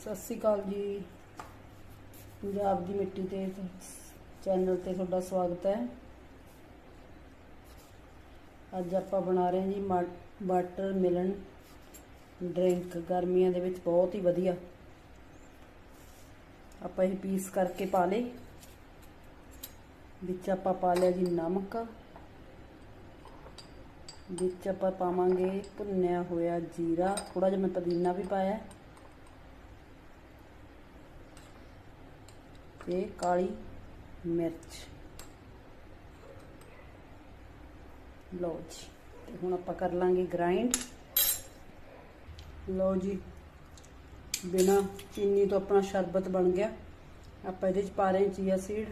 ਸਤਿ ਸ੍ਰੀ ਅਕਾਲ ਜੀ। ਪੰਜਾਬ ਦੀ ਮਿੱਟੀ ਤੇ ਚੈਨਲ ਤੇ ਤੁਹਾਡਾ ਸਵਾਗਤ ਹੈ। ਅੱਜ ਆਪਾਂ ਬਣਾ ਰਹੇ ਹਾਂ ਜੀ ਵਾਟਰ ਮਿਲਨ ਡਰਿੰਕ ਗਰਮੀਆਂ ਦੇ ਵਿੱਚ ਬਹੁਤ ਹੀ ਵਧੀਆ। ਆਪਾਂ ਇਹ ਪੀਸ ਕਰਕੇ ਪਾ ਲੇ ਵਿੱਚ ਆਪਾਂ ਪਾ ਲਿਆ ਜੀ ਨਮਕ। ਵਿੱਚ ਆਪਾਂ ਪਾਵਾਂਗੇ ਭੁੰਨਿਆ ਹੋਇਆ ਜੀਰਾ। ਥੋੜਾ ਜਿਹਾ ਮੈਂ ਪੁਦੀਨਾ ਵੀ ਪਾਇਆ। ਤੇ ਕਾਲੀ ਮਿਰਚ। ਲਓ ਜੀ, ਤੇ ਹੁਣ ਆਪਾਂ ਕਰ ਲਾਂਗੇ ਗ੍ਰਾਈਂਡ ਲਓ ਜੀ, ਬਿਨਾ ਚੀਨੀ ਤੋਂ ਆਪਣਾ ਸ਼ਰਬਤ ਬਣ ਗਿਆ। ਆਪਾਂ ਇਹਦੇ ਚ ਪਾ ਰਹੇ ਹਾਂ ਚੀਆ ਸੀਡ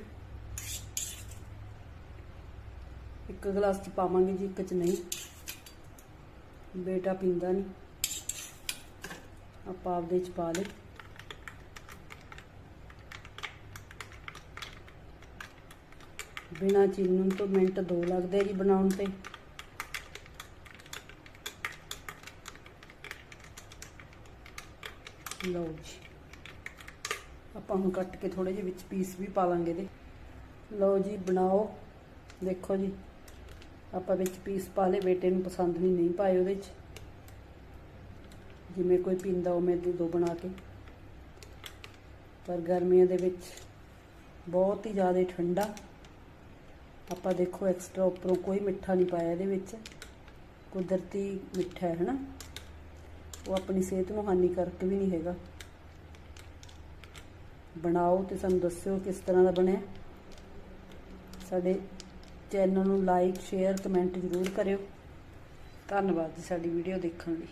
ਇੱਕ ਗਲਾਸ ਚ ਪਾਵਾਂਗੇ ਜੀ, ਇੱਕ ਚ ਨਹੀਂ। ਬੇਟਾ ਪੀਂਦਾ ਨਹੀਂ। ਆਪਾਂ ਆਪਦੇ ਚ ਪਾ ਲੇ ਬਿਨਾ ਚੀਨਣ ਤੋਂ ਮਿੰਟ ਦੋ ਲੱਗਦੇ ਜੀ ਬਣਾਉਣ ਤੇ। ਲਓ ਜੀ। ਆਪਾਂ ਹੁਣ ਕੱਟ ਕੇ ਥੋੜੇ ਜਿਹੇ ਵਿੱਚ ਪੀਸ ਵੀ ਪਾ ਲਾਂਗੇ ਦੇ ਲਓ ਜੀ, ਬਣਾਓ। ਦੇਖੋ ਜੀ, ਆਪਾਂ ਵਿੱਚ ਪੀਸ ਪਾ ਲਏ, ਬੇਟੇ ਨੂੰ ਪਸੰਦ ਨਹੀਂ ਨਹੀਂ ਪਾਏ ਉਹਦੇ 'ਚ। ਜਿਵੇਂ ਕੋਈ ਪੀਂਦਾ ਉਵੇਂ ਦੇ ਦੋ ਬਣਾ ਕੇ। ਪਰ ਗਰਮੀਆਂ ਦੇ ਵਿੱਚ ਬਹੁਤ ਹੀ ਜ਼ਿਆਦਾ ਠੰਡਾ ਆਪਾਂ ਦੇਖੋ ਐਕਸਟਰਾ ਉੱਪਰੋਂ ਕੋਈ ਮਿੱਠਾ ਨਹੀਂ ਪਾਇਆ ਇਹਦੇ ਵਿੱਚ। ਕੁਦਰਤੀ ਮਿੱਠਾ ਹੈ, ਹਨਾ? ਉਹ ਆਪਣੀ ਸਿਹਤ ਨੂੰ ਹਾਨੀਕਾਰਕ ਵੀ ਨਹੀਂ ਹੈਗਾ। ਬਣਾਓ ਤੇ ਸਾਨੂੰ ਦੱਸਿਓ ਕਿਸ ਤਰ੍ਹਾਂ ਦਾ ਬਣਿਆ। ਸਾਡੇ ਚੈਨਲ ਨੂੰ ਲਾਈਕ ਸ਼ੇਅਰ ਕਮੈਂਟ ਜ਼ਰੂਰ ਕਰਿਓ। ਧੰਨਵਾਦ ਜੀ ਸਾਡੀ ਵੀਡੀਓ ਦੇਖਣ ਲਈ।